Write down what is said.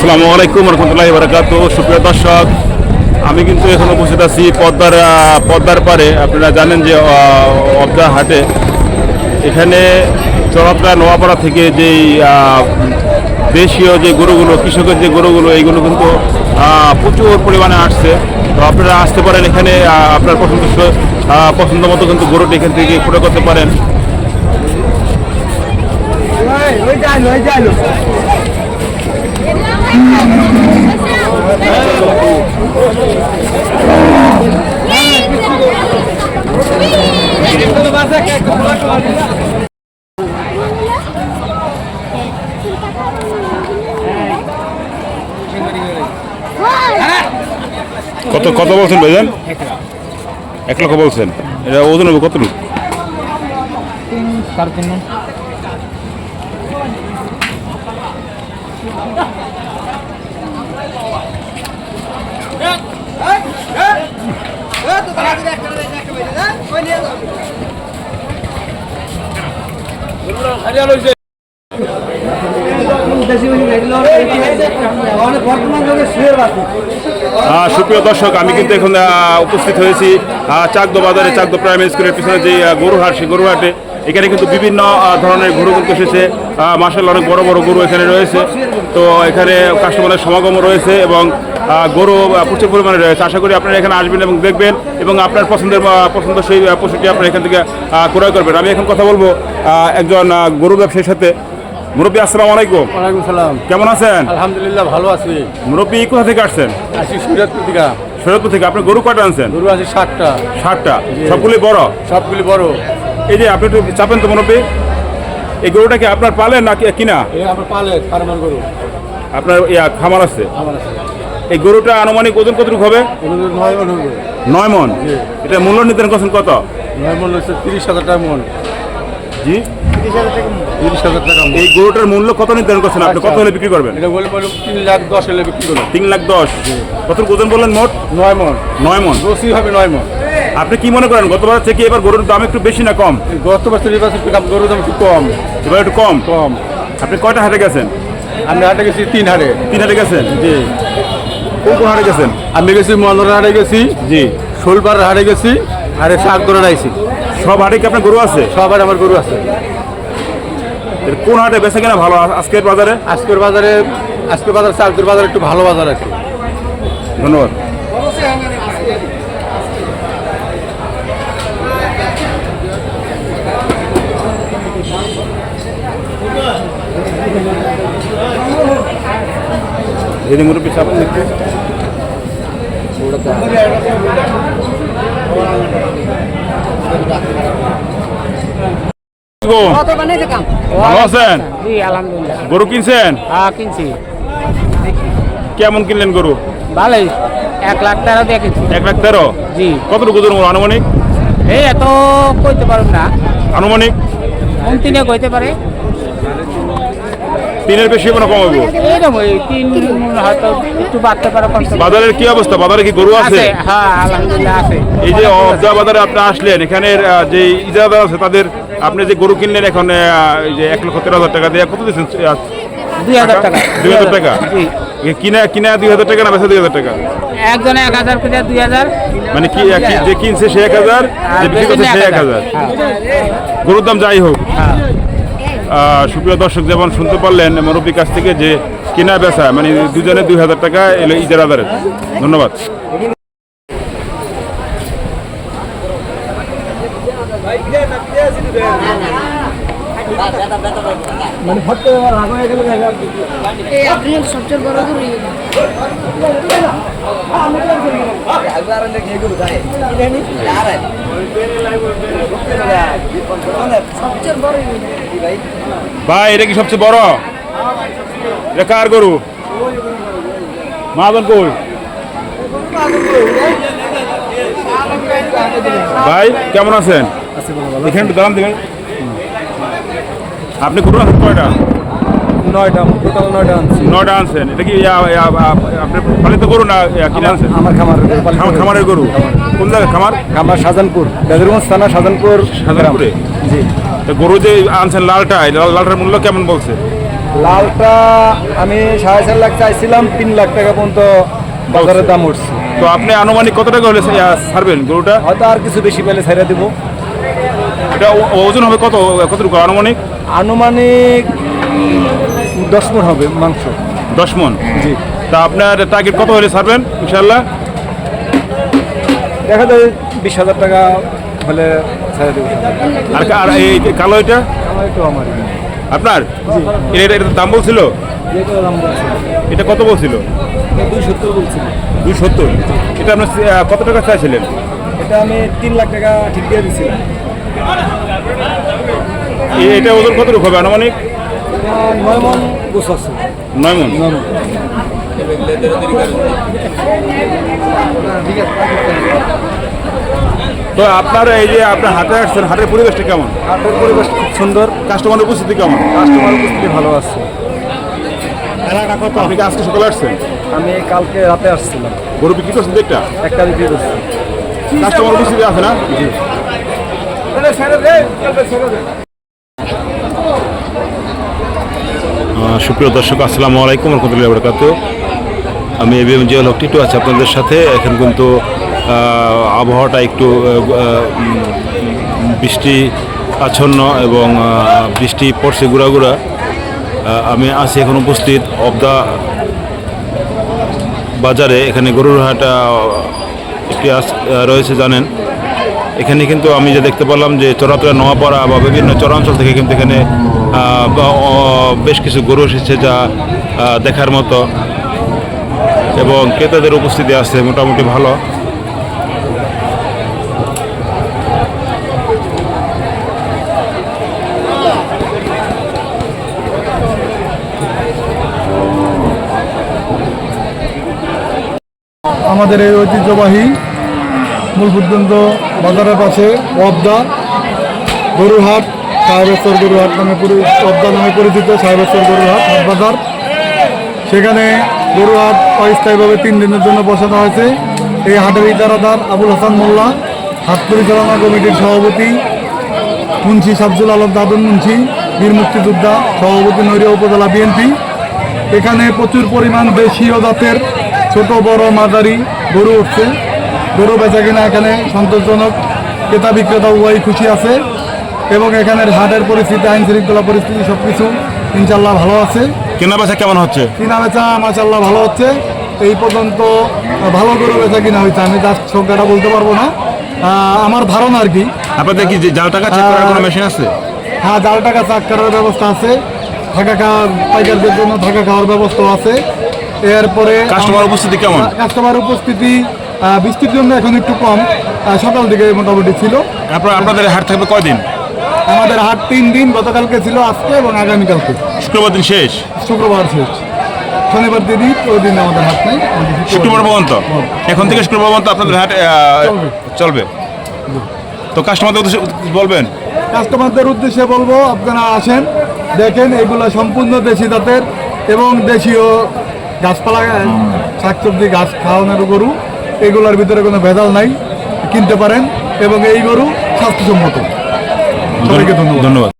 আসসালামু আলাইকুম রহমতুল্লাহ বারকাত সুপ্রিয় দর্শক, আমি কিন্তু এখন উপস্থিত আছি পদ্মার পদ্মার পারে আপনারা জানেন যে অবজা হাটে। এখানে চড়াপড়া, নোয়াপাড়া থেকে যেই দেশীয় যে গরুগুলো, কৃষকের যে গরুগুলো, এইগুলো কিন্তু প্রচুর পরিমাণে আসছে। তো আপনারা আসতে পারেন এখানে আপনার পছন্দ পছন্দ মতো কিন্তু গরুটি এখান থেকে ক্রয় করতে পারেন। কত কত বলছেন ভাইজান? এক লক্ষ বলছেন। এটা ওজন হবে কত সাড়ে সুপ্রিয় দর্শক, আমি কিন্তু এখন উপস্থিত হয়েছি চাকদো বাজারে চাকদো প্রাইমারি স্কুলের পিছনে যে গরুহাট, সেই গরুহাটে। এখানে কিন্তু বিভিন্ন ধরনের গরু কিন্তু এসেছে। মার্শাল অনেক বড় বড় গরু এখানে রয়েছে। তো এখানে কাস্টমারের সমাগমও রয়েছে এবং গরু প্রচুর পরিমাণে রয়েছে। আশা করি আপনারা এখানে আসবেন এবং দেখবেন এবং আপনার পছন্দের পছন্দ সেই পশুটি আপনারা এখান থেকে ক্রয় করবেন। আমি এখন কথা বলব একজন গরু ব্যবসায়ীর সাথে। মুরব্বী আসসালামু আলাইকুম। ওয়ালাইকুম সালাম। কেমন আছেন? আলহামদুলিল্লাহ ভালো আছি। মুরব্বী কোথা থেকে আসছেন? আছি সুরাতপুর থেকে। শরৎপুর থেকে। আপনি গরু কয়টা আনছেন? গরু আছে ষাটটা ষাটটা সবগুলি বড়? সবগুলি বড়। এই যে আপনি একটু চাপেন তো মনে এই গরুটা কি আপনার পালেন না কিনা? এই আমার পালে ফার্মার গরু। আপনার ইয়া খামার আছে? এই গরুটা আনুমানিক ওজন কতটুকু হবে? নয় মন এটা মূল্য নির্ধারণ করছেন কত? নয় মূল্য হচ্ছে তিরিশ হাজার টাকা মন। জি? তিরিশ হাজার টাকা এই গরুটার মূল্য কত নির্ধারণ করছেন আপনি? কত হলে বিক্রি করবেন? এটা বলে বলে তিন লাখ দশ হলে বিক্রি করো তিন লাখ দশ। কত ওজন বললেন মোট? নয় মন। নয় মন। রসি হবে নয় মন। আপনি কি মনে করেন গতবার থেকে এবার গরুর দাম একটু বেশি না কম? এই গত বছর এই দাম গরুর দাম একটু কম। এবার একটু কম? কম। আপনি কয়টা হাটে গেছেন? আমি হাটে গেছি তিন হাটে। তিন হাটে গেছেন? জি। কোন কোন হাটে গেছেন? আমি গেছি মনোর হাটে গেছি। জি। শোলবার হাটে গেছি। আরে শাক আইছি। সব হাটে কি আপনার গরু আছে? সবার আমার গরু আছে। এর কোন হাটে বেচা কেনা ভালো আজকের বাজারে? আজকের বাজারে আজকের বাজারে চাকরির বাজারে একটু ভালো বাজার আছে ধন্যবাদ। যে মুরব্বী চাপেন দেখতে ভালো আছেন? গরু কিনছেন? হ্যাঁ কিনছি। কেমন কিনলেন গরু? ভালোই। এক লাখ তেরো দিয়ে কিনছি। এক লাখ তেরো? জি। কতটুকু ওজন আনুমানিক? এই এত কইতে পারব না। আনুমানিক? কোন তিনে কইতে পারে। তিনের বেশি কোনো কম হইব? ওই তিন হয়তো একটু বাড়তে পারে বাজারের কি অবস্থা? বাজারে কি গরু আছে? হ্যাঁ আলহামদুলিল্লাহ আছে। এই যে অবজা বাজারে আপনি আসলেন এখানের আহ, যে ইজারাদার আছে তাদের আপনি যে গরু কিনলেন এখন এই যে এক লক্ষ তেরো হাজার টাকা দিয়ে কত দিচ্ছেন দুই হাজার টাকা? দুই হাজার টাকা? কিনা কিনা দুই হাজার টাকা না বেচা দুই হাজার টাকা? একজনে এক হাজার করে দুই হাজার। মানে কি যে কিনছে সে এক হাজার যে বিক্রি করছে সে এক হাজার। গরুর দাম যাই হোক। হ্যাঁ। সুপ্রিয় দর্শক যেমন শুনতে পারলেন, মুরব্বীর কাছ থেকে যে কেনা বেচা মানে দুজনে দুই হাজার টাকা এলো ইজারাদারের ধন্যবাদ। এই আপনার সবচেয়ে বড় গরু সবচেয়ে বড় ভাই এটা কি সবচেয়ে বড়? এটা কার গরু? মাদন কই? ভাই কেমন আছেন? এখানে একটু দাঁড়ান দিবেন আপনি গরু আছেন কয়টা? নয়টা টোটাল নয়টা আনছি। নয়টা আনছেন। এটা কি আ- আপনার পালিত গরু না কিনে আনছেন? আমার খামার খামারের গরু। কোন খামার? বেদরগঞ্জ থানা জি। গরু যে আনছেন লালটা লালটার মূল্য কেমন বলছে? লালটা আমি সাড়ে চার লাখ চাইছিলাম তিন লাখ টাকা পর্যন্ত বাজারের দাম উঠছে। তো আপনি আনুমানিক কত টাকা হলে ছাড়বেন গরুটা? হয়তো আর কিছু বেশি পেলে ছেড়ে দেবো। এটা ও- ওজন হবে কত? কতটুকু আনুমানিক? আনুমানিক দশ মন হবে মাংস। দশ মন? জি। তা আপনার টার্গেট কত হলে ছাড়বেন ইনশাল্লাহ দেখা যায় বিশ হাজার টাকা হলে ছেড়ে দেবো। আর আর এই কালো এটা? আমার একটু আমার। আপনার? এটা এটার দাম বলছিল? এটা কত বলছিল? দুই সত্তর বলছি দুই সত্তর এটা আপনার কত টাকা চাইছিলেন? এটা আমি তিন লাখ টাকা ঠিক দিয়ে দিছিলাম। এ- এটা ওজন কতটুকু হবে আনুমানিক? এটা নয় মন আছে নয় মন তো আপনার এই যে আপনার হাটে আসছেন হাটের পরিবেশটা কেমন? হাটের পরিবেশ খুব সুন্দর। কাস্টমারের উপস্থিতি কেমন? কাস্টমার উপস্থিতি ভালো আছে। আপনি কি আজকে সকালে আসছেন? আমি কালকে রাতে আসছিলাম। গরু বিক্রি করছেন একটা একটা বিক্রি করছি। কাস্টমার উপস্থিতি আছে না? জি। সুপ্রিয় দর্শক, আসসালামু আলাইকুম রহমতুল্লাহ বরকাত। আমি এবিএম জিয়াল হক, টিটু আছি আপনাদের সাথে। এখন কিন্তু আবহাওয়াটা একটু বৃষ্টি আচ্ছন্ন এবং বৃষ্টি পড়ছে গুড়া গুড়া আমি আছি এখন উপস্থিত অব দ্য বাজারে। এখানে গরুর হাট একটি রয়েছে, জানেন। এখানে কিন্তু আমি যে দেখতে পেলাম যে চরাতরা নোয়াপাড়া বা বিভিন্ন চরাঞ্চল থেকে কিন্তু এখানে বেশ কিছু গরু এসেছে যা দেখার মতো। এবং ক্রেতাদের উপস্থিতি আছে মোটামুটি ভালো। আমাদের এই ঐতিহ্যবাহী মূলভূতগঞ্জ বাজারের পাশে ওয়াবদা গরুরহাট সাহেবেশ্বর গরুহাট নামে ওয়াবদা নামে পরিচিত সাহেবেশ্বর গরুহাট হাট বাজার। সেখানে গরুহাট অস্থায়ীভাবে তিন দিনের জন্য বসানো হয়েছে। এই হাটের ইজারাদার আবুল হাসান মোল্লা, হাট পরিচালনা কমিটির সভাপতি মুন্সি শামসুল আলম দাদন মুন্সি, বীর মুক্তিযোদ্ধা সভাপতি নৈরিয়া উপজেলা বিএনপি। এখানে প্রচুর পরিমাণ দেশীয় জাতের ছোট বড় মাঝারি গরু উঠছে। গরু বেচা কিনা এখানে সন্তোষজনক। ক্রেতা বিক্রেতা উভয় খুশি আছে। এবং এখানের হাটের পরিস্থিতি আইন শৃঙ্খলা পরিস্থিতি সব কিছু ইনশাল্লাহ ভালো আছে। কেনা বেচা কেমন হচ্ছে? কেনা বেচা মাশাল্লাহ ভালো হচ্ছে। এই পর্যন্ত ভালো গরু বেচা কিনা হয়েছে আমি তার সংখ্যাটা বলতে পারব না। আমার ধারণা আর কি। আপনাদের কি যে জাল টাকা চেক করার কোনো মেশিন আছে? হ্যাঁ জাল টাকা চাক করার ব্যবস্থা আছে। থাকা খাওয়ার পাইকারদের জন্য থাকা খাওয়ার ব্যবস্থা আছে। এরপরে কাস্টমার উপস্থিতি কেমন? কাস্টমার উপস্থিতি বৃষ্টির জন্য এখন একটু কম সকাল দিকে মোটামুটি ছিল। আপনাদের হাট থাকবে কয়দিন? আমাদের হাট তিন দিন গতকালকে ছিল আজকে এবং আগামীকালকে। শুক্রবার দিন শেষ? শুক্রবার শেষ। শনিবার দিন ওই দিন আমাদের হাট নেই শুক্রবার পর্যন্ত? এখন থেকে শুক্রবার পর্যন্ত আপনাদের হাট চলবে। চলবে? তো কাস্টমারদের উদ্দেশ্যে বলবেন? কাস্টমারদের উদ্দেশ্যে বলব আপনারা আসেন দেখেন এগুলো সম্পূর্ণ দেশি জাতের এবং দেশীয় গাছপালা শাকসবজি গাছ খাওয়ানোর গরু। এগুলোর ভিতরে কোনো ভেজাল নাই কিনতে পারেন এবং এই গরু স্বাস্থ্যসম্মত। সবাইকে ধন্যবাদ। ধন্যবাদ।